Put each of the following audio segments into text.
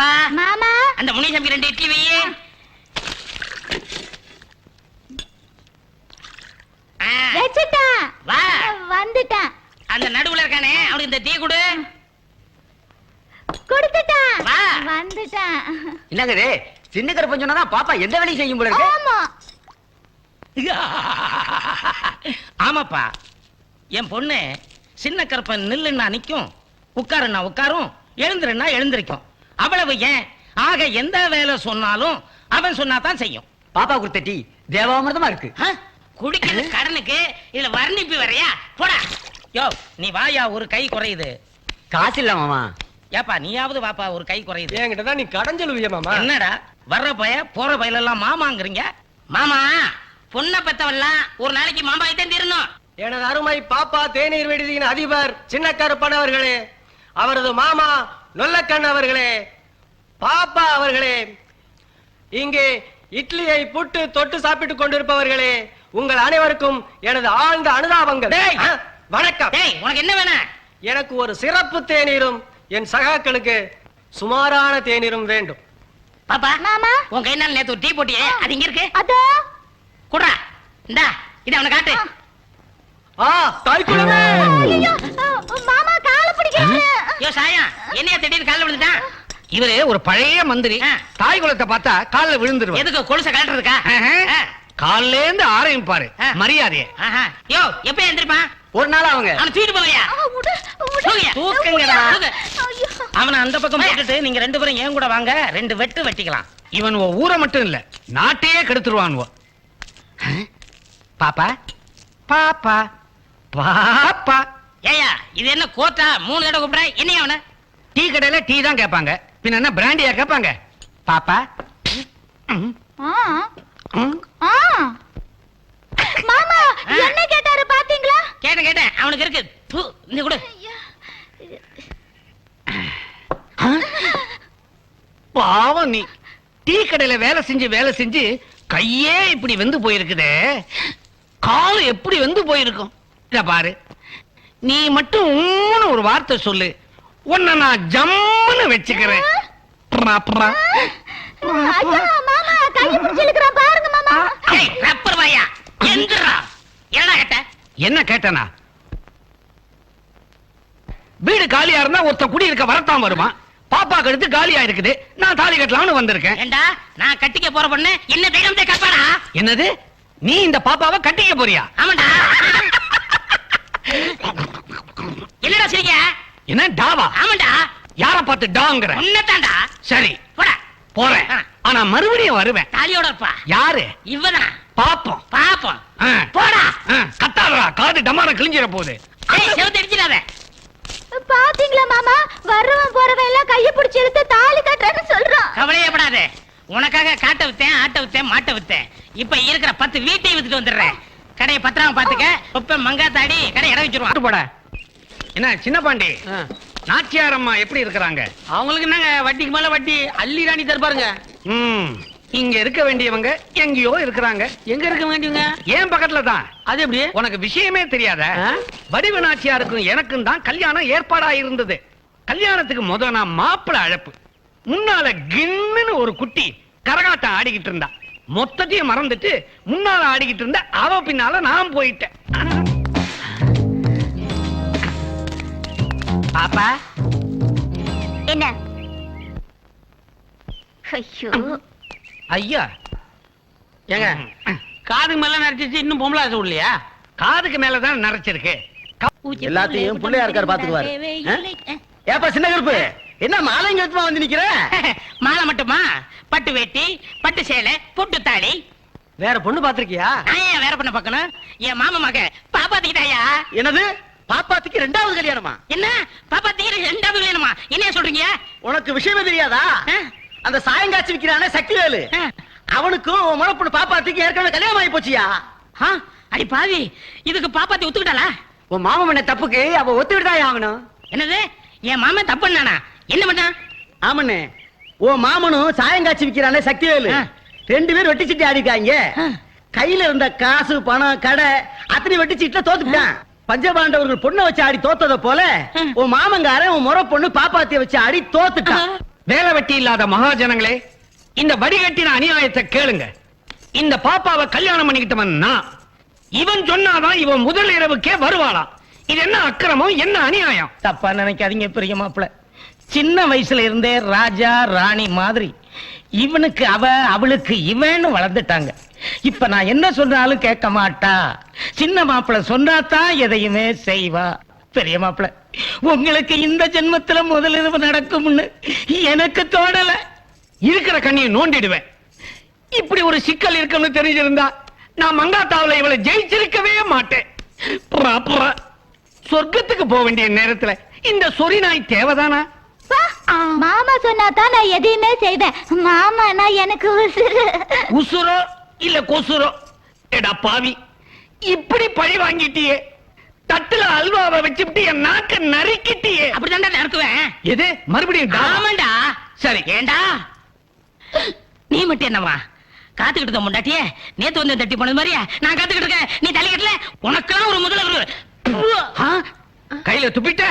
பாப்பா. மாமா. அந்த முனிசாமி ரெண்டு இட்லி வையே. வச்சுட்டேன். வா. வந்துட்டேன். அந்த நடுவுல இருக்கானே அவனுக்கு இந்த டீ கொடு. கொடுத்துட்டேன். வா. வந்துட்டேன். என்னங்க இது? சின்ன கருப்பன் சொன்னாதான் பாப்பா எந்த வேலையும் செய்யும் போல இருக்கு? ஆமா. ஆமாப்பா. என் பொண்ணு சின்ன கருப்பன் நில்லுன்னா நிக்கும் உட்காருன்னா உட்காரும் எழுந்துருன்னா எழுந்திருக்கும். அவ்வளவு ஏன்? ஆக எந்த வேலை சொன்னாலும் அவன் சொன்னாதான் செய்யும். பாப்பா கொடுத்த டீ தேவாமிர்தமா இருக்கு. ஆ? குடிக்கிறது கடனுக்கு இதுல வர்ணிப்பு வரையா போடா. யோ நீ வாயா ஒரு கை குறையுது. காசு இல்ல மாமா. ஏப்பா நீயாவது வாப்பா ஒரு கை குறையுது. என்கிட்ட தான் நீ கடன் சொல்லுவிய மாமா. என்னடா வர்ற பய போற பயலெல்லாம் மாமாங்கிறீங்க? மாமா பொண்ணை பெத்தவெல்லாம் ஒரு நாளைக்கு மாமா தான் தீரணும். எனது அருமை பாப்பா தேநீர் விடுதியின் அதிபர் சின்ன கருப்பன் அவர்களே அவரது மாமா நொல்லக்கண் அவர்களே பாப்பா அவர்களே இங்கே இட்லியை புட்டு தொட்டு சாப்பிட்டுக் கொண்டிருப்பவர்களே உங்கள் அனைவருக்கும் எனது ஆழ்ந்த அனுதாபங்கள். வணக்கம். உனக்கு என்ன வேணும் எனக்கு ஒரு சிறப்பு தேநீரும் என் சகாக்களுக்கு சுமாரான தேநீரும் வேண்டும். பாப்பா மாமா. உன் கை நாள் நேத்து டீ போட்டியே அது இங்க இருக்கு. அதோ. குடுறா இந்தா இத அவனை காட்டு. ஆ தாய் மாமா கால பிடிக்கிறாரு. யோ சாயா என்னைய திடீர்னு கால்ல விழுந்துட்டான் இவரு ஒரு பழைய மந்திரி. தாய் குலத்தை பார்த்தா கால்ல விழுந்துருவார். எதுக்கு கொலுச கழட்டுறதுக்கா? ஆஹா. கால்ல இருந்து ஆரம்பிப்பாரு. மரியாதைய. யோ எப்ப எந்திரிப்பான் ஒரு நாள் அவங்க அவனை தூக்கிட்டு போவையா? தூக்குங்கடா. அந்த பக்கம் போட்டுட்டு நீங்க ரெண்டு பேரும் ஏன் கூட வாங்க ரெண்டு வெட்டு வெட்டிக்கலாம். இவன் ஊரை மட்டும் இல்ல நாட்டையே கெடுத்துருவான் பாப்பா? பாப்பா. பாப்பா. ஏயா இது என்ன கோட்டா மூணு தடவை கூப்பிடுற? என்னையா அவன? டீ கடையில டீ தான் கேட்பாங்க. பின்ன என்ன பிராண்டியா கேட்பாங்க? பாப்பா. மாமா. என்ன கேட்டாரு பாத்தீங்களா? கேட்டேன் கேட்டேன். அவனுக்கு இருக்கு. தூ, இந்த கொடு. பாவம் நீ. டீ கடையில வேலை செஞ்சு வேலை செஞ்சு கையே இப்படி வெந்து போயிருக்குதே. கால் எப்படி வெந்து போயிருக்கும்? இத பாரு. நீ மட்டும் ஊன்னு ஒரு வார்த்தை சொல்லு. உன்னை நான் ஜம்முன்னு வச்சுக்கிறேன். என்ன கேட்டனா? வீடு காலியா இருந்தா ஒருத்த குடி இருக்க வரத்தான் வருமா? பாப்பா கழுத்து காலியா இருக்குது. நான் தாலி கட்டலாம்னு வந்திருக்கேன். ஏண்டா? நான் கட்டிக்க போற பொண்ணு என்ன கப்பாடா என்னது? நீ இந்த பாப்பாவை கட்டிக்க போறியா? ஆமாண்டா. என்னடா சிரிக்க என்ன டாவா? ஆமாண்டா. யார பார்த்து டாங்கிற? உன்னதாண்டா சரி போடா. போறேன். ஆனா மறுபடியும் வருவேன். தாலியோட இருப்பா. யாரு? இவதான் பாப்போம். பாப்போம். போடா. கத்தாதடா. காது டமார கிழிஞ்சிட போகுது. ஏய் செவத்து அடிச்சிடாத. பாத்தீங்களா மாமா? வர்றவன் போறவன் எல்லாம் கையை பிடிச்சு இழுத்து தாலி கட்டுறேன்னு சொல்றான். கவலையப்படாத உனக்காக காட்ட வித்தேன் ஆட்ட வித்தேன் மாட்ட வித்தேன். இப்ப இருக்கிற பத்து வீட்டையும் வித்துட்டு வந்துடுறேன். கடையை பத்திரமா பாத்துக்க ஒப்ப மங்கா தாடி கடை இடம் வச்சிருவான். போட. என்ன சின்ன பாண்டி? நாச்சியார் அம்மா எப்படி இருக்கிறாங்க? அவங்களுக்கு என்னங்க வட்டிக்கு மேல வட்டி அள்ளி ராணி தருப்பாருங்க. ம். இங்க இருக்க வேண்டியவங்க எங்கேயோ இருக்கிறாங்க. எங்க இருக்க வேண்டியவங்க? ஏன் பக்கத்துல தான்? அது எப்படி? உனக்கு விஷயமே தெரியாத? வடிவு நாச்சியாருக்கும் எனக்கும் தான் கல்யாணம் ஏற்பாடா இருந்தது. கல்யாணத்துக்கு முத நான் மாப்பிள அழைப்பு. முன்னால கின்னுன்னு ஒரு குட்டி கரகாட்டம் ஆடிக்கிட்டு இருந்தா. மொத்தத்தையும் மறந்துட்டு முன்னால ஆடிக்கிட்டு இருந்த அவ பின்னால நான் போயிட்டேன். பாப்பா. என்ன? ஐயோ. ஐயா. ஏங்க காதுக்கு மேல நடிச்சிச்சு இன்னும் பொம்பளை ஆசை இல்லையா காதுக்கு மேலதான் நரைச்சிருக்கு. எல்லாத்தையும் பிள்ளையா இருக்காரு பாத்துக்குவாரு. ஏப்பா சின்ன கருப்பு. என்ன மாலைங்க வந்து நிக்கிற? மாலை மட்டுமா? பட்டு வேட்டி பட்டு சேலை பொட்டு தாலி. வேற பொண்ணு பாத்திருக்கியா? ஏன் வேற பண்ண பார்க்கணும்? என் மாமா மக பாப்பாத்திக்கிட்டாயா? என்னது? பாப்பாத்துக்கு ரெண்டாவது கல்யாணமா? என்ன? பாப்பாத்திக்கு ரெண்டாவது வேணுமா என்ன சொல்றீங்க? உனக்கு விஷயமே தெரியாதா? அந்த சாயங்காட்சி விக்கிறானே சக்திவேலு. அவனுக்கும் உன் முளப்பொண்ணு பாப்பாத்துக்கு ஏற்கனவே கல்யாணம் ஆகி போச்சியா? அடி பாவி. இதுக்கு பாப்பாத்தி ஒத்துக்கிட்டாளா? உன் மாமன் பண்ண தப்புக்கு அவ ஒத்துக்கிட்டு ஆகணும்? என்னது? என் மாமன் தப்பு பண்ணானா என்ன பண்ணான் ஆமண்ணே உன் மாமனும் சாயங்காட்சி விக்கிறானே சக்திவேலு. ரெண்டு பேரும் வெட்டி சீட்டு ஆடிட்டாங்க ஆ. கையில இருந்த காசு பணம் கடை அத்தனை வெட்டி சீட்டுல தோத்துட்டான் பஞ்சபாண்டவர்கள் பொண்ணை வச்சு ஆடி தோத்தத போல. உன் மாமங்காரன் உன் முறை பொண்ணு பாப்பாத்திய வச்சு ஆடி தோத்துட்டான். வேலை வெட்டி இல்லாத மகாஜனங்களே இந்த வடிகட்டின அநியாயத்தை கேளுங்க. இந்த பாப்பாவை கல்யாணம் பண்ணிக்கிட்டவன் நான். இவன் சொன்னாதான் இவன் முதல் இரவுக்கே வருவாளாம். இது என்ன அக்கிரமம் என்ன அநியாயம்? தப்பா நினைக்காதீங்க பெரிய மாப்பிள. சின்ன வயசுல இருந்தே ராஜா ராணி மாதிரி இவனுக்கு அவ அவளுக்கு இவன்னு வளர்ந்துட்டாங்க. இப்ப நான் என்ன சொன்னாலும் கேட்க மாட்டா. சின்ன மாப்பிள சொன்னாதான் எதையுமே செய்வா. பெரிய மாப்பிள உங்களுக்கு இந்த ஜென்மத்துல முதலிரவு நடக்கும்னு எனக்கு தோணல. இருக்கிற கண்ணியை நோண்டிடுவேன். இப்படி ஒரு சிக்கல் இருக்குன்னு தெரிஞ்சிருந்தா நான் மங்காத்தாவுல இவளை ஜெயிச்சிருக்கவே மாட்டேன். புறா, புறா. சொர்க்கத்துக்கு போக வேண்டிய நேரத்துல இந்த சொறி நாய் தேவைதானா? மாமா சொன்னா தான் நான் எதையுமே செய்வேன். மாமா நான் எனக்கு உசுரு உசுரோ? இல்ல கொசுரோ. எடா பாவி. இப்படி பழி வாங்கிட்டியே. தட்டுல அல்வாவை வச்சுட்டு என் நாக்க நறுக்கிட்டியே. அப்படிதான்டா நடத்துவேன் எது? மறுபடியும்? ஆமாண்டா. சரி ஏண்டா? நீ மட்டும் என்னவா காத்துக்கிட்டு இருந்த முண்டாட்டியே. நேத்து வந்து தட்டி போனது மாதிரியா? நான் காத்துக்கிட்டு இருக்கேன். நீ தள்ளி கட்டல. உனக்கெல்லாம் ஒரு முதல்வர்? கையில துப்பிட்ட?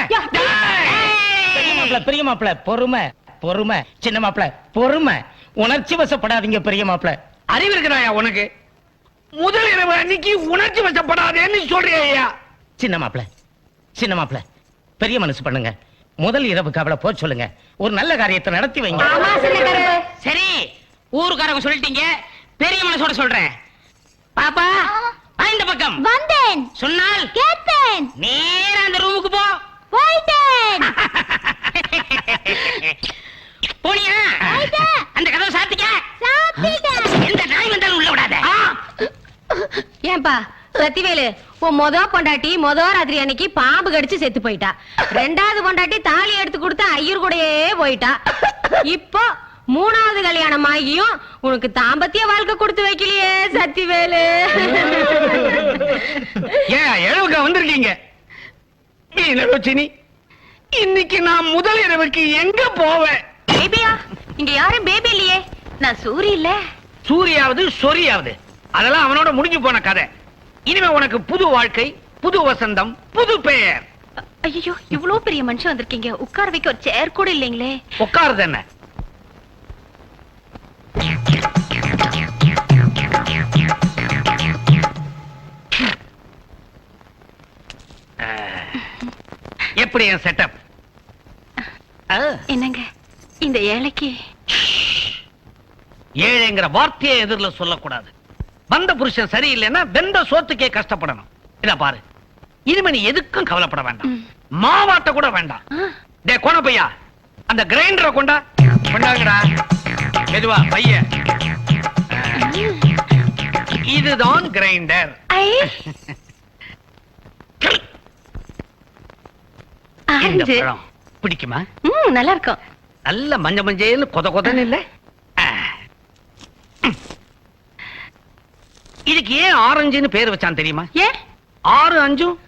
பெரிய மாப்பிள பொறுமை பொறுமை சின்ன மாப்பிள பொறுமை. உணர்ச்சி வசப்படாதீங்க பெரிய மாப்பிள. அறிவு இருக்கிறாயா உனக்கு? முதல் இரவு அன்னைக்கு உணர்ச்சி வசப்படாதேன்னு சொல்றியா சின்ன மாப்பிள சின்ன மாப்பிள பெரிய மனசு பண்ணுங்க. முதல் இரவுக்கு அவளை போக சொல்லுங்க. ஒரு நல்ல காரியத்தை நடத்தி வைங்க. சரி ஊருக்காரங்க சொல்லிட்டீங்க. பெரிய மனசோட சொல்றேன். பாப்பா இந்த பக்கம். வந்தேன். சொன்னால் கேட்டேன் நேரா அந்த ரூமுக்கு போ. போயிட்டேன். போனியா. அந்த கதவை சாத்திக்க. எந்த நாய் வந்தாலும் உள்ள விடாத. ஏன்பா சத்திவேலு உன் மொத பொண்டாட்டி மொத ராத்திரி அன்னைக்கு பாம்பு கடிச்சு செத்து போயிட்டா. ரெண்டாவது பொண்டாட்டி தாலி எடுத்து கொடுத்து ஐயர் கூடயே போயிட்டா. இப்போ மூணாவது கல்யாணம் ஆகியும் உனக்கு தாம்பத்திய வாழ்க்கை கொடுத்து வைக்கலையே சத்திவேலு. ஏன் எழுவுக்கா வந்திருக்கீங்க? இன்னைக்கு நான் முதல் இரவுக்கு எங்க போவேன்? பேபியா? இங்க யாரும் பேபி இல்லையே. நான் சூரி இல்ல. சூரியாவது சொரியாவது. அதெல்லாம் அவனோட முடிஞ்சு போன கதை. இனிமே உனக்கு புது வாழ்க்கை புது வசந்தம் புது பெயர். ஐயோ இவ்வளவு பெரிய மனுஷன் வந்திருக்கீங்க. உட்கார வைக்க ஒரு சேர் கூட இல்லைங்களே. உட்காருது என்ன? எப்படி என் செட்டப் என்னங்க? இந்த ஏழைக்கு ஏழைங்கிற வார்த்தையை எதிரில் சொல்லக்கூடாது. வந்த புருஷன் சரியில்லைன்னா வெந்த சோத்துக்கே கஷ்டப்படணும். இத பாரு. இனிமே நீ எதுக்கும் கவலைப்பட வேண்டாம். மாவாட்ட கூட வேண்டாம். டே கோண பையா அந்த கிரைண்டரை கொண்டா கொண்டாங்கடா. மெதுவா பைய. இதுதான் கிரைண்டர் பிடிக்குமா? நல்லா இருக்கும். நல்ல மஞ்ச மஞ்சேன்னு கொத கொதன்னு இல்ல. இதுக்கு ஏன் ஆரஞ்சுன்னு பேர் வச்சான் தெரியுமா? ஏன் ஆறு அஞ்சும்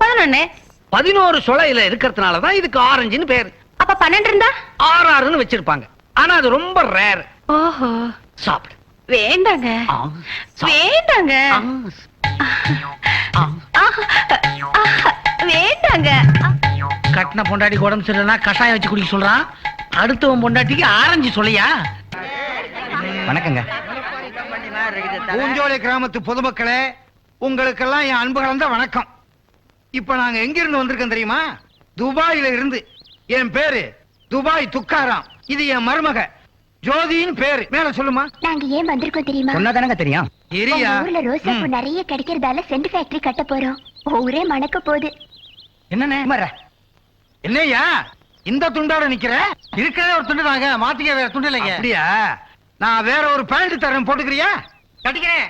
பதினொன்னு. பதினோரு சுளையில இருக்கிறதுனாலதான் இதுக்கு ஆரஞ்சுன்னு பேர். அப்ப பன்னெண்டு இருந்தா? ஆறு ஆறுன்னு வச்சிருப்பாங்க. ஆனா அது ரொம்ப ரேர் ஓஹோ. சாப்பிடு. வேண்டாங்க. வேண்டாங்க. வேண்டாங்க. கட்டின பொண்டாட்டி உடம்பு சரியில்லைனா கஷாயம் வச்சு குடிக்க சொல்றான். அடுத்தவன் பொண்டாட்டிக்கு ஆரஞ்சு சொல்லியா? வணக்கங்க. பூஞ்சோலை கிராமத்து பொதுமக்களே உங்களுக்கெல்லாம் என் அன்பு கலந்த வணக்கம். இப்ப நாங்க எங்க இருந்து வந்திருக்கோம் தெரியுமா? துபாயில இருந்து. என் பேரு துபாய் துக்காராம். இது என் மருமக. ஜோதியின் பேரு. மேல சொல்லுமா? நாங்க ஏன் வந்திருக்கோம் தெரியுமா? சொன்னாதானங்க தெரியும். இரியா உங்க ஊர்ல ரோசா பூ நிறைய கிடைக்கிறதால சென்ட் ஃபேக்டரி கட்ட போறோம். ஊரே மணக்க போகுது. என்னண்ணே? மர்ற. இந்த துண்டாட நிக்கிற? இருக்கிறதே ஒரு துண்டு தாங்க மாத்திக்க வேற துண்டு இல்லைங்க. அப்படியா? நான் வேற ஒரு பேண்ட் தரேன் போட்டுக்கிறியா? கட்டிக்கிறேன்.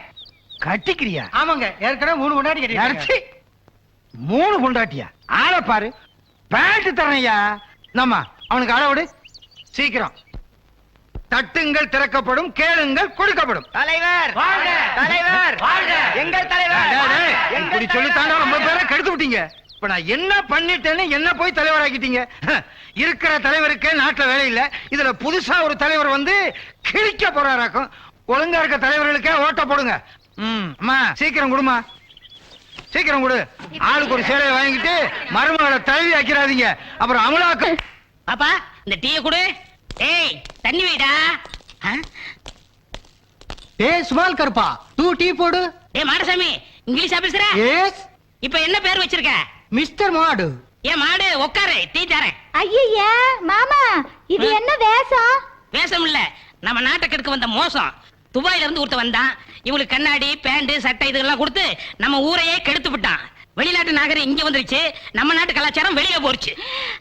கட்டிக்கிறியா? ஆமாங்க ஏற்கனவே மூணு பொண்டாட்டி கட்டி மூணு பொண்டாட்டியா? ஆள பாரு. பேண்ட் தரேன்யா நம்ம அவனுக்கு அளவிடு சீக்கிரம். தட்டுங்கள் திறக்கப்படும் கேளுங்கள் கொடுக்கப்படும். தலைவர்! தலைவர்! எங்கள் இப்படி சொல்லித்தாண்டா ரொம்ப பேரை கெடுத்து விட்டீங்க. இப்ப நான் என்ன பண்ணிட்டேன்னு என்ன போய் தலைவராக்கிட்டீங்க? இருக்கிற தலைவருக்கே நாட்டுல வேலை இல்ல. இதுல புதுசா ஒரு தலைவர் வந்து கிழிக்க போறாராக்கும் ஒழுங்கா இருக்க தலைவர்களுக்கே ஓட்ட போடுங்க. ம் அம்மா சீக்கிரம் கொடுமா. சீக்கிரம் கொடு. ஆளுக்கு ஒரு சேலையை வாங்கிட்டு மருமகளை தழுவி ஆக்கிறாதீங்க அப்புறம் அமலாக்கம் பாப்பா இந்த டீயை கொடு. ஏய் தண்ணி வைடா. ஆ? ஏய் சுமால் கருப்பா டூ டீ போடு. ஏய் மாடசாமி இங்கிலீஷ் பேசுற? எஸ் இப்ப என்ன பேர் வச்சிருக்க? மிஸ்டர் மாடு. ஏன் மாடு உட்காரு டீ தரேன். ஐயா மாமா இது என்ன வேஷம்? வேஷம் இல்ல நம்ம நாட்டை கெடுக்க வந்த மோசம். துபாயில இருந்து ஒருத்த வந்தான். இவங்களுக்கு கண்ணாடி பேண்ட் சட்டை இதெல்லாம் கொடுத்து நம்ம ஊரையே கெடுத்து விட்டான். வெளிநாட்டு நாகரிகம் இங்க வந்துருச்சு நம்ம நாட்டு கலாச்சாரம் வெளியே போச்சு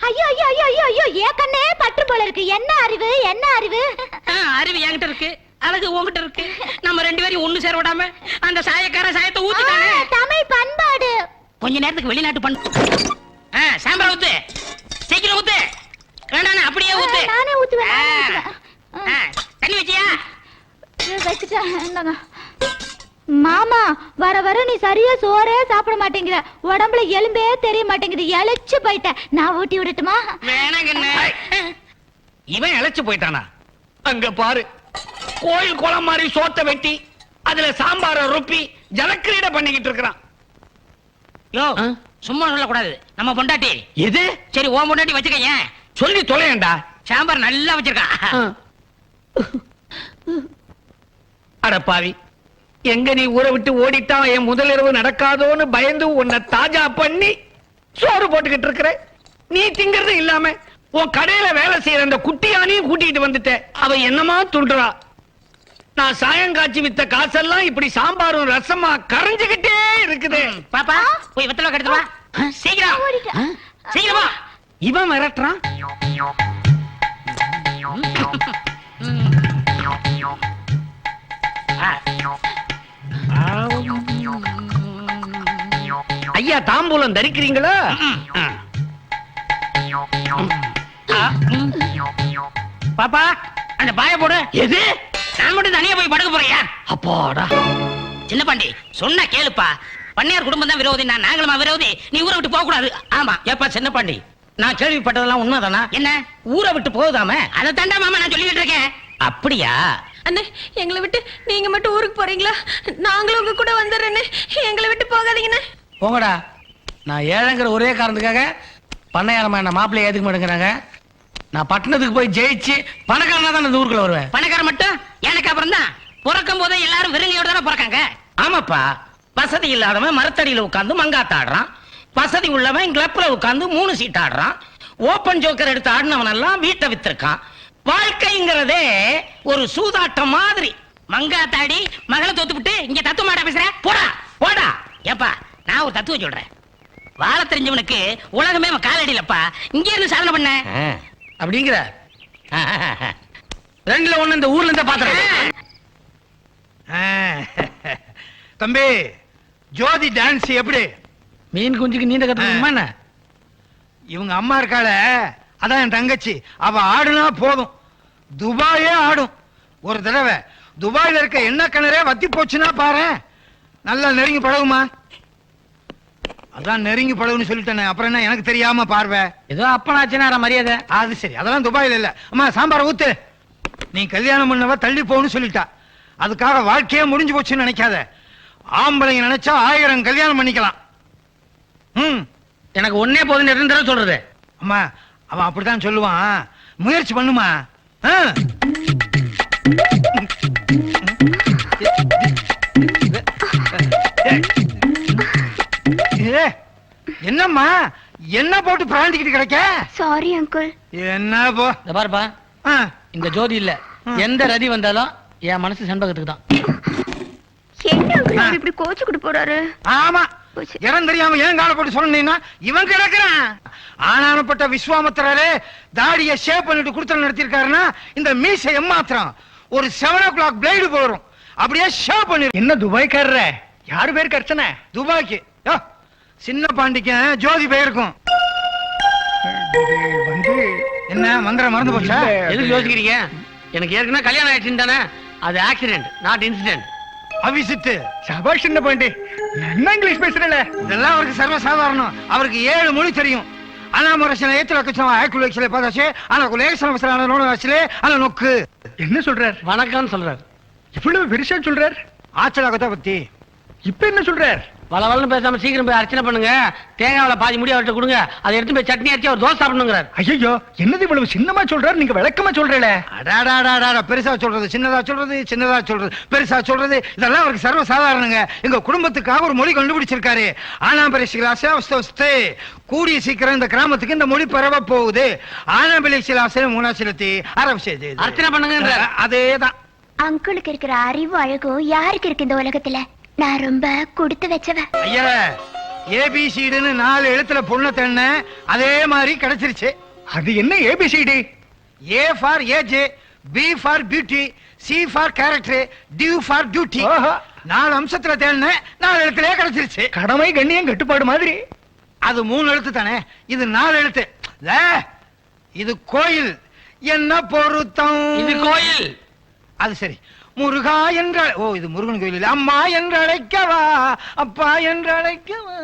ஐயோ ஐயோ ஐயோ ஐயோ ஐயோ ஏன் கண்ணே பற்று போல இருக்கு. என்ன அறிவு என்ன அறிவு? அறிவு என்கிட்ட இருக்கு அழகு உன்கிட்ட இருக்கு. நம்ம ரெண்டு பேரும் ஒண்ணு சேர விடாம அந்த சாயக்கார சாயத்தை ஆ, ஊத்திட்டானே தமிழ் பண்பாடு. கொஞ்ச நேரத்துக்கு வெளிநாட்டு பண்ணு ஆ, சாம்பார் ஊத்து. சீக்கிரம் ஊத்து. வேண்டாம் அப்படியே ஊத்து. நானே ஊத்துவேன், தண்ணி வச்சியா? வச்சுட்டேன். மாமா வர வர நீ சரியா சோறே சாப்பிட மாட்டேங்கிற. உடம்புல எலும்பே தெரிய மாட்டேங்குது. எழைச்சு போயிட்டேன் நான் ஊட்டி விடட்டுமா? வேணாங்கண்ணே இவன் இழைச்சு போயிட்டானா? அங்க பாரு. கோயில் குளம் மாதிரி சோத்த வெட்டி அதுல சாம்பார ருப்பி ஜலக்கிரீட பண்ணிக்கிட்டு இருக்கிறான். யோ சும்மா சொல்லக்கூடாது. நம்ம பொண்டாட்டி. எது? சரி உன் பொண்டாட்டி வச்சுக்க ஏன் சொல்லி தொலையண்டா. சாம்பார் நல்லா வச்சிருக்கா. அட பாவி. எங்க நீ ஊரை விட்டு ஓடிட்டா என் முதலிரவு நடக்காதோன்னு பயந்து உன்னை தாஜா பண்ணி சோறு போட்டுக்கிட்டு இருக்கிற. நீ திங்கிறது இல்லாம உன் கடையில வேலை செய்யற அந்த குட்டியானையும் கூட்டிட்டு வந்துட்ட. அவ என்னமா துண்டுறா நான் சாயங்காட்சி வித்த காசெல்லாம் இப்படி சாம்பாரும் ரசமா கரைஞ்சுகிட்டே இருக்குது. பாப்பா போய் வெத்தலை கெடுத்து வா. சீக்கிரம். சீக்கிரமா இவன் மிரட்டுறான் ஐயா தாம்பூலம் தரிக்கிறீங்களா? பாப்பா அந்த பாய போடு. எது? நான் மட்டும் தனியா போய் படுக்க போறியா? அப்பாடா. சின்ன பாண்டி சொன்னா கேளுப்பா. பண்ணையார் குடும்பம் தான் விரோதி நான் நாங்களுமா விரோதி. நீ ஊரை விட்டு போக கூடாது ஆமா. ஏப்பா சின்ன பாண்டி நான் கேள்விப்பட்டதெல்லாம் உண்மைதானா? என்ன? ஊரை விட்டு போகுதாமே அதை தாண்டா மாமா நான் சொல்லிட்டு இருக்கேன். அப்படியா? அண்ணே எங்களை விட்டு நீங்க மட்டும் ஊருக்கு போறீங்களா? நாங்களும் உங்க கூட வந்துடுறேன்னு எங்களை விட்டு போகாதீங்கண்ணே. போங்கடா. நான் ஏழைங்கிற ஒரே காரணத்துக்காக பண்ணையாரமா என்ன மாப்பிள்ளைய ஏத்துக்க மாட்டேங்கிறாங்க நான் பட்டணத்துக்கு போய் ஜெயிச்சு பணக்காரனா தான் இந்த ஊருக்குள்ள வருவேன். பணக்காரன் மட்டும்? எனக்கு அப்புறம் தான் பிறக்கும் போதே எல்லாரும் வெறுங்கையோட தானே பிறக்காங்க? ஆமாப்பா. வசதி இல்லாதவன் மரத்தடியில உட்கார்ந்து மங்காத்த ஆடுறான் வசதி உள்ளவன் கிளப்ல உட்கார்ந்து மூணு சீட் ஆடுறான். ஓப்பன் ஜோக்கர் எடுத்து ஆடினவன் எல்லாம் வீட்டை வித்திருக்கான். வாழ்க்கைங்கிறதே ஒரு சூதாட்டம் மாதிரி. மங்காத்தாடி மகளை தோத்துப்புட்டு இங்க தத்துவ மாட்டா பேசுற? போடா. போடா. ஏப்பா நான் ஒரு தத்துவம் சொல்றேன். வாழ தெரிஞ்சவனுக்கு உலகமே காலடியிலப்பா. இங்க இருந்து சாதனை பண்ண. அப்படிங்கிற. ரெண்டுல ஒண்ணு இந்த ஊர்ல இருந்தா பாத்துறேன். தம்பி ஜோதி டான்ஸ் எப்படி? மீன் குஞ்சுக்கு நீண்ட என்ன? இவங்க அம்மா இருக்காள அதான் என் தங்கச்சி. அவ ஆடுனா போதும். துபாயே ஆடும். ஒரு தடவை துபாயில இருக்க எண்ணெய் கிணறே வத்தி போச்சுன்னா பாரு நல்லா நெருங்கி பழகுமா? அதான் நெருங்கி பழகுன்னு சொல்லிட்டேனே. அப்புறம் என்ன எனக்கு தெரியாம பார்வை? ஏதோ அப்பனாச்சுனா மரியாதை. அது சரி. அதெல்லாம் துபாயில இல்ல. அம்மா சாம்பார ஊத்து. நீ கல்யாணம் பண்ணவ தள்ளி போன்னு சொல்லிட்டா. அதுக்காக வாழ்க்கையே முடிஞ்சு போச்சுன்னு நினைக்காத. ஆம்பளைங்க நினைச்சா ஆயிரம் கல்யாணம் பண்ணிக்கலாம். ம். எனக்கு ஒன்னே போதும் தடவை சொல்றது. அம்மா அவன் அப்படித்தான் சொல்லுவான். முயற்சி பண்ணுமா? ஆ? என்னம்மா? என்ன போட்டு பிராண்டிக்கிட்டு கிடைக்க? சாரி அங்கிள் என்ன போ? இந்த பாருப்பா. இந்த ஜோதி இல்ல. எந்த ரதி வந்தாலும் என் மனசு செண்பகத்துக்கு தான். என்ன அங்கிள் இப்படி கோச்சுக்கிட்டு போறாரு? ஆமா. இடம் தெரியாம ஏன் கால போட்டு சொன்னீங்கன்னா இவன் கிடக்குறான். ஆனானப்பட்ட விஸ்வாமித்திரரே தாடிய ஷேப் பண்ணிட்டு குடுத்தல் நடத்திருக்காருன்னா இந்த மீசை எம்மாத்திரம்? ஒரு செவன் ஓ கிளாக் பிளேடு போடும் அப்படியே ஷேப் பண்ணி என்ன துபாய்க்காரர? யாரு பேர் கர்ச்சனை துபாய்க்கு. சின்ன பாண்டிக்கு ஜோதி போயிருக்கும். வந்து என்ன மந்திரம் மறந்து போச்சா? எதுக்கு யோசிக்கிறீங்க? எனக்கு ஏற்கனவே கல்யாணம் ஆயிடுச்சுன்னு தானே? அது ஆக்சிடென்ட் நாட் இன்சிடென்ட் அவிசித்து. சபாஷ் சின்ன பாண்டி. என்ன இங்கிலீஷ் பேசுறல இதெல்லாம் அவருக்கு சர்வசாதாரணம். அவருக்கு ஏழு மொழி தெரியும். அனாமரசன ஏத்துல வச்சலே பார்த்தாச்சு. ஆனா குலேசன வச்சலே ஆனா நொக்கு. என்ன சொல்றார்? வணக்கம்னு சொல்றார். இவ்வளவு பெருசா சொல்றார்? ஆச்சல கதை பத்தி. இப்ப என்ன சொல்றார்? வளவளன்னு பேசாம சீக்கிரம் போய் அர்ச்சனை பண்ணுங்க. தேங்காவில பாதி முடி அவர்கிட்ட கொடுங்க. அதை எடுத்து போய் சட்னி அரைச்சி அவர் தோசை சாப்பிடணுங்கிறார். ஐயோ என்னது இவ்வளவு சின்னமா சொல்றாரு? நீங்க விளக்கமா சொல்றீங்களே. அடாடாடாடா பெருசா சொல்றது சின்னதா சொல்றது சின்னதா சொல்றது பெருசா சொல்றது இதெல்லாம் அவருக்கு சர்வ சாதாரணங்க எங்க குடும்பத்துக்காக ஒரு மொழி கண்டுபிடிச்சிருக்காரு. ஆனாம்பரிசிலாசே அவஸ்தே கூடிய சீக்கிரம் இந்த கிராமத்துக்கு இந்த மொழி பரவ போகுது. ஆனாம்பரிசிலாசே மூணாசிலத்தி அரவசேது அர்ச்சனை பண்ணுங்கன்றார். அதேதான். அங்கிளுக்கு இருக்கிற அறிவு அழகும் யாருக்கு இருக்கு இந்த உலகத்துல? நான் ரொம்ப கொடுத்து வச்சவ. ஐயர ஏபிசிடுன்னு நாலு எழுத்துல பொண்ணு தென்ன அதே மாதிரி கிடைச்சிருச்சு. அது என்ன ABCD A for age B for beauty C for character D for duty நாலு அம்சத்துல தேடின நாலு எழுத்துலயே கிடைச்சிருச்சு. கடமை கண்ணியம் கட்டுப்பாடு மாதிரி. அது மூணு எழுத்து தானே? இது நாலு எழுத்து. லே, இது கோயில். என்ன பொருத்தம்? இது கோயில். அது சரி. முருகா என்ற ஓ இது முருகன் கோயில் அம்மா என்று அழைக்கவா? அப்பா என்று அழைக்கவா?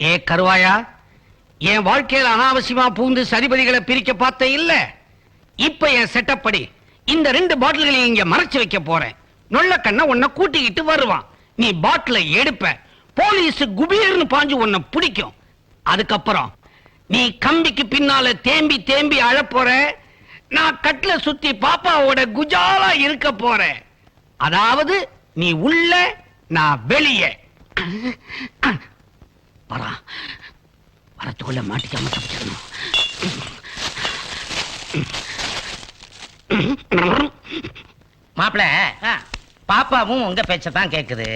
ஏ கருவாயா என் வாழ்க்கையில அனாவசியமா பூந்து சதிபதிகளை பிரிக்க பார்த்த இல்ல. இப்ப என் செட்டப் படி இந்த ரெண்டு பாட்டில்களையும் இங்க மறைச்சு வைக்க போறேன். நொல்ல கண்ண உன்னை கூட்டிக்கிட்டு வருவான். நீ பாட்டில எடுப்ப. போலீஸ் குபீர்னு பாஞ்சு உன்னை பிடிக்கும். அதுக்கப்புறம் நீ கம்பிக்கு பின்னால தேம்பி தேம்பி அழப் போற. நான் கட்ல சுத்தி பாப்பாவோட குஜாலா இருக்க போறேன் அதாவது நீ உள்ள நான் வெளியே. வரா. வரத்துக்குள்ள மாட்டிக்காம தப்பிச்சிடணும் மாப்பிள பாப்பாவும் உங்க பேச்சதான் கேக்குது.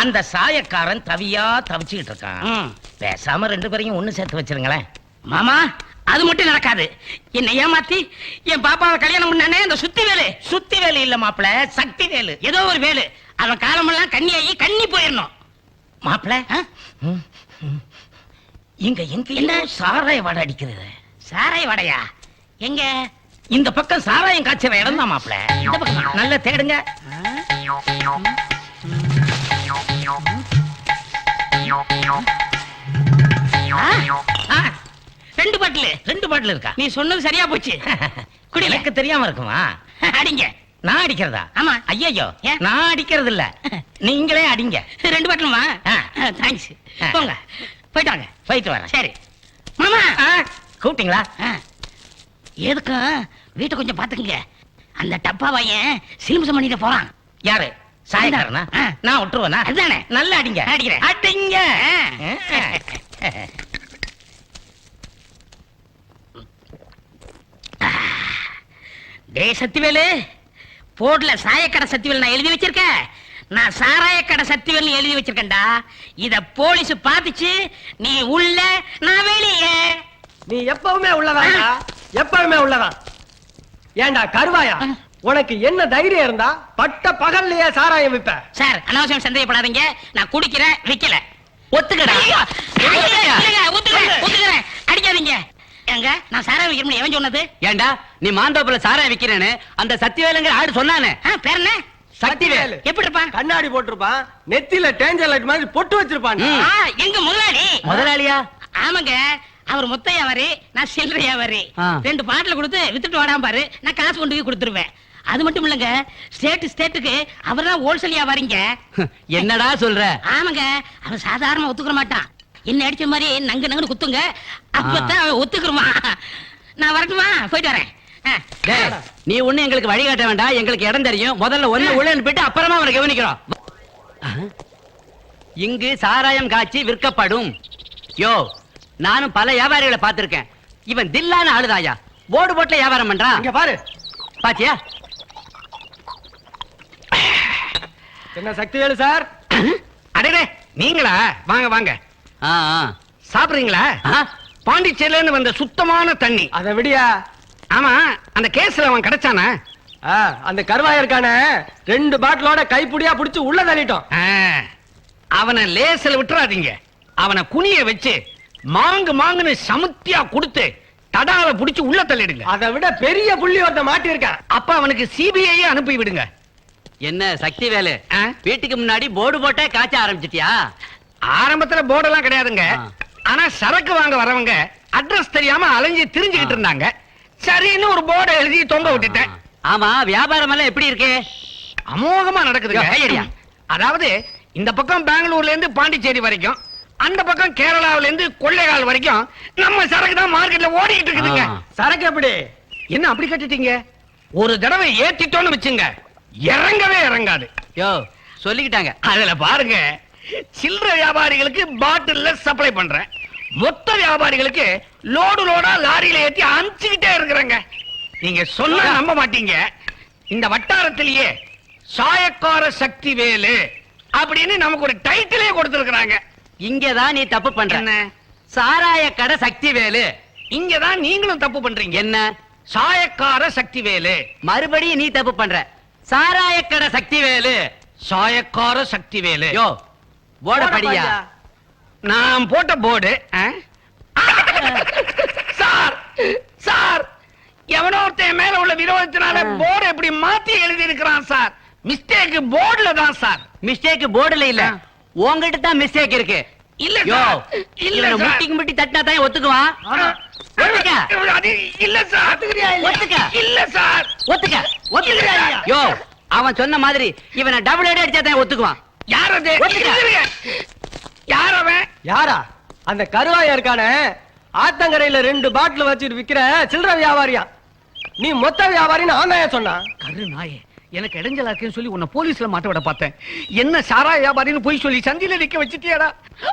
அந்த சாயக்காரன் தவியா தவிச்சுக்கிட்டு இருக்கான். பேசாம ரெண்டு பேரையும் ஒண்ணு சேர்த்து வச்சிருங்களேன். மாமா அது மட்டும் நடக்காது. என்னை ஏமாத்தி என் பாப்பாவை கல்யாணம் பண்ணானே அந்த சுத்தி வேலு. சுத்தி வேலு இல்ல மாப்பிள சக்தி வேலு. ஏதோ ஒரு வேலு. அவன் காலமெல்லாம் கண்ணியாகி கண்ணி போயிடணும் மாப்பிள. இங்க எங்க என்ன சாராய வாடை அடிக்கிறது? சாராய வடையா? எங்க? இந்த பக்கம் சாராயம் காய்ச்சற இடம் தான் மாப்பிள. இந்த பக்கமா? நல்ல தேடுங்க. ரெண்டு பாட்டிலு. ரெண்டு பாட்டில் இருக்கா? நீ சொன்னது சரியா போச்சு. குடிங்க. எனக்கு தெரியாம இருக்குமா? அடிங்க. நான் அடிக்கிறதா? ஆமா. ஐயோ? நான் அடிக்கிறது இல்ல நீங்களே அடிங்க. ரெண்டு பாட்டிலுமா. தேங்க்ஸ். போங்க. போயிட்டு வாங்க. போயிட்டு வரேன். சரி. மாமா! கூப்பிட்டீங்களா. எதுக்கும் வீட்டை கொஞ்சம் பாத்துக்கங்க அந்த டப்பா பையன் சிலிம்சம் பண்ணிட்டு போறான். யாரு? சாயக்காரனா. நான் விட்டுருவேனா? அதுதானே. நல்லா அடிங்க. அடிக்கிறேன். அடிங்க. டேய் சத்திவேலு போர்டுல சாயக்கடை சத்திவேல் நான் எழுதி வச்சிருக்கேன் நான் சாராயக்கடை சத்திவேல் எழுதி வச்சிருக்கேன்டா. இத போலீஸ் பாத்துச்சு நீ உள்ள நான் வெளியே. நீ எப்பவுமே உள்ளதாடா எப்பவுமே உள்ளதான் ஏண்டா கருவாயா? உனக்கு என்ன தைரியம் இருந்தா பட்ட பகல்லையே சாராயம் விப்ப. சார் அனாவசியம் சந்தேகப்படாதீங்க. நான் குடிக்கிறேன் விக்கல. ஒத்துக்கிறேன், ஒத்துக்கிறேன். அடிக்காதீங்க. ஏங்க நான் சாராயம் விற்கிறேன் எவன் சொன்னது? ஏண்டா நீ மாந்தோப்புல சாராயம் விக்கிறேன்னு அந்த சத்தியவேலுங்கிற ஆடு சொன்னானே. பேர் என்ன? சக்திவேல் எப்படி இருப்பான் கண்ணாடி போட்டிருப்பான் நெத்தியில டேஞ்சர் லைட் மாதிரி பொட்டு வச்சிருப்பான். எங்க முதலாளி? முதலாளியா? ஆமாங்க அவர் மொத்த வியாபாரி நான் சில்லறை வியாபாரி. ரெண்டு பாட்டில கொடுத்து வித்துட்டு வாடாம பாரு நான் காசு கொண்டு போய் கொடுத்துருவேன். அது மட்டும் இல்லங்க. ஸ்டேட் ஸ்டேட்டுக்கு அவர் தான் ஹோல்சேல் வியாபாரிங்க என்னடா சொல்ற? ஆமாங்க. அவன் சாதாரணமா ஒத்துக்கிற மாட்டான். என்ன அடிச்ச மாதிரி நங்கு நங்குன்னு குத்துங்க. அப்பதான் அவன் ஒத்துக்குருமா நான் வரட்டுமா? போயிட்டு வரேன். நீ ஒண்ணு எங்களுக்கு வழிகாட்ட வேண்டாம். எங்களுக்கு இடம் தெரியும். முதல்ல ஒண்ணு உள்ள போயிட்டு அப்புறமா அவனை கவனிக்கிறோம். இங்கு சாராயம் காய்ச்சி விற்கப்படும். யோ நானும் பல வியாபாரிகளை பார்த்திருக்கேன். இவன் தில்லான ஆளுதாயா? போர்டு போட்டுல வியாபாரம் பண்றான். இங்க பாரு. பாத்தியா? என்ன சக்திவேலு சார்? அடடே நீங்களா? வாங்க வாங்க. சாப்பிடுறீங்களா? பாண்டிச்சேரியில இருந்து வந்த சுத்தமான தண்ணி. அத விடியா? ஆமா அந்த கேஸ்ல அவன் கிடைச்சானா? அந்த கருவாயா இருக்கானே ரெண்டு பாட்டிலோட கைப்புடியா புடிச்சு உள்ள தள்ளிட்டோம். அவனை லேசில் விட்டுறாதீங்க. அவனை குனிய வச்சு மாங்கு மாங்குன்னு சமுத்தியா கொடுத்து தடால புடிச்சு உள்ள தள்ளிடுங்க. அதை விட பெரிய புள்ளி ஒருத்த மாட்டி இருக்கான் அப்ப அவனுக்கு சிபிஐ அனுப்பி விடுங்க என்ன சக்தி வேலு? வீட்டுக்கு முன்னாடி போர்டு போட்டே காய்ச்ச ஆரம்பிச்சிட்டியா? ஆரம்பத்துல போர்டெல்லாம் கிடையாதுங்க. ஆ. ஆனா சரக்கு வாங்க வரவங்க அட்ரஸ் தெரியாம அலைஞ்சு திரிஞ்சுகிட்டு இருந்தாங்க. சரின்னு ஒரு போர்டை எழுதி தொங்க விட்டுட்டேன். ஆமா வியாபாரம் எல்லாம் எப்படி இருக்கு? அமோகமா நடக்குதுங்க. அதாவது இந்த பக்கம் பெங்களூர்ல இருந்து பாண்டிச்சேரி வரைக்கும் அந்த பக்கம் கேரளாவுல இருந்து கொள்ளைகால் வரைக்கும் நம்ம சரக்கு தான் மார்க்கெட்ல ஓடிக்கிட்டு இருக்குதுங்க. சரக்கு எப்படி? என்ன அப்படி கட்டிட்டீங்க? ஒரு தடவை ஏத்திட்டோம்னு வச்சுங்க. இறங்கவே இறங்காது. யோ சொல்லிக்கிட்டாங்க. அதுல பாருங்க சில்லறை வியாபாரிகளுக்கு பாட்டில்ல சப்ளை பண்றேன். மொத்த வியாபாரிகளுக்கு லோடு லோடா லாரியில ஏத்தி அனுப்பிச்சுக்கிட்டே இருக்கிறேங்க. நீங்க சொன்னா நம்ப மாட்டீங்க. இந்த வட்டாரத்திலேயே சாயக்கார சக்தி வேலு அப்படின்னு நமக்கு ஒரு டைட்டிலே கொடுத்திருக்கிறாங்க. இங்கதான் நீ தப்பு பண்ற. சாராய கடை சக்தி வேலு. இங்கதான் நீங்களும் தப்பு பண்றீங்க. என்ன? சாயக்கார சக்தி வேலு. மறுபடியும் நீ தப்பு பண்ற. சாராய கடை சக்தி வேலு சாயக்கார சக்தி வேலு யோ போட படியா? நான் போட்ட போர்டு சார் சார் எவனோ ஒருத்தன் மேல உள்ள விரோதத்தினால போர்டு எப்படி மாத்தி எழுதி இருக்கிறான் சார். மிஸ்டேக் போர்டுல தான் சார். மிஸ்டேக் போர்டுல இல்ல. உங்ககிட்ட தான் மிஸ்டேக் இருக்கு. இல்ல யோ இல்ல முட்டிக்கு முட்டி தட்டினா தான் ஒத்துக்குவான்? இல்ல சார். ஒத்துக்க. இல்ல சார். ஒத்துக்க? ஒத்துக்க யோ அவன் சொன்ன மாதிரி இவனை டபுள் அடி அடிச்சா தான் ஒத்துக்குவான். யார் அது. யார் அவன்? யாரா? அந்த கருவாயா இருக்கானே? ஆத்தங்கரையில ரெண்டு பாட்டில் வச்சுட்டு விக்கிற சில்லறை வியாபாரியா? நீ மொத்த வியாபாரின்னு ஆமையா சொன்னா? கரு நாயே எனக்கு இடைஞ்சலா இருக்குன்னு சொல்லி உன்னை போலீஸ்ல மாட்ட விட பார்த்தேன். என்ன சாரா வியாபாரின்னு போய் சொல்லி சந்தில நிக்க வச்சிட்டியாடா?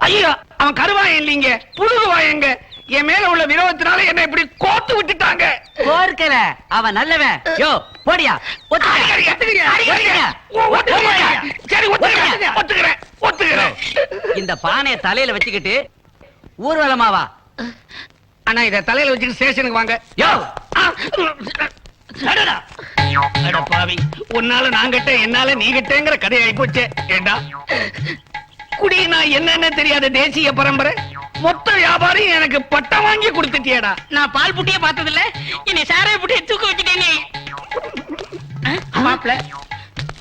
ஐயா அவன் கருவாயன் இல்லைங்க. புழுகுவாயங்க என் மேல உள்ள விரோதத்தினால என்ன இப்படி கோத்து விட்டுட்டாங்க. கோர்க்கல. அவன் நல்லவன். யோ போடியா. இந்த பானைய தலையில வச்சுக்கிட்டு ஊர்வலமாவா அண்ணா இத தலையில வச்சுட்டு ஸ்டேஷனுக்கு வாங்க. யோ. பாவி உன்னால நான் கட்ட என்னால நீ கட்டேங்கிற கதையாயி போச்சே ஏண்டா? குடி நான் என்னன்னு தெரியாத தேசிய பரம்பரை. மொத்த வியாபாரி எனக்கு பட்டம் வாங்கி கொடுத்துட்டியடா. நான் பால் புட்டியே பார்த்தது இல்ல என்னை சாராய புட்டியை தூக்க வச்சுட்டேனே. மாப்ள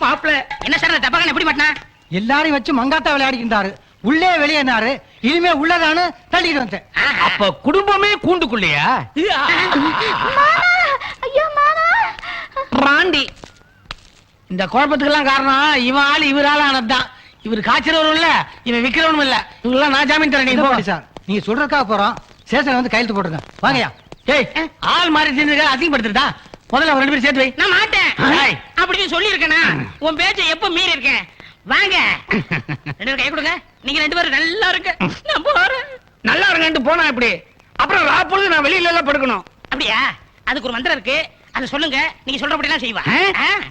மாப்ள என்ன சார் தப்பாக எப்படி மாட்டினா? எல்லாரையும் வச்சு மங்காத்தா விளையாடிக்கிட்டாரு உள்ளே வெளியேனாரு இனிமே உள்ளதான்னு தள்ளிட்டு வந்தேன் அப்ப குடும்பமே கூண்டுக்குள்ளையா? மாமா ஐயோ மாமா. ராண்டி இந்த குழப்பத்துக்கெல்லாம் காரணம் இவன் ஆளு இவர் ஆள் ஆனதுதான். இவர் காய்ச்சறவரும் இல்ல இவன் விக்கிறவனும் இல்ல. இவங்கெல்லாம் நான் ஜாமீன் தரேன் நீங்க போங்க. சார் நீங்க சொல்றதுக்காக போறோம். ஸ்டேஷன் வந்து கையெழுத்து போட்டுருங்க. வாங்கயா ஏய் ஆள் மாறி செஞ்சதுக்காக அசிங்கப்படுத்துறதா முதல்ல அவங்க ரெண்டு பேரும் சேர்த்து வை. நான் மாட்டேன். அப்படின்னு சொல்லி இருக்கேனா உன் பேச்சை எப்ப மீறி இருக்கேன்? வாங்க. ரெண்டு பேரும் கை கொடுங்க. நீங்க ரெண்டு பேரும் நல்லா இருக்க நான் போறேன். நல்லா இருங்கன்ட்டு போனா இப்படி அப்புறம் ராப்பொழுது நான் வெளியில எல்லாம் படுக்கணும். அப்படியா? அதுக்கு ஒரு மந்திரம் இருக்கு. அதை சொல்லுங்க. நீங்க சொல்றபடி எல்லாம் செய்வா?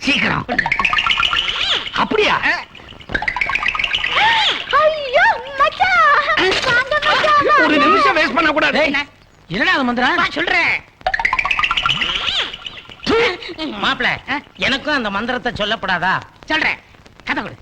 சீக்கிரம். அப்படியா? ஐயோ மச்சான் வாங்க மச்சான் ஒரு நிமிஷம் வேஸ்ட் பண்ண கூடாது என்ன? என்னடா அது மந்திரம் சொல்றேன். மாப்பிள எனக்கும் அந்த மந்திரத்தை சொல்லப்படாதா? சொல்றேன். கதை கொடு.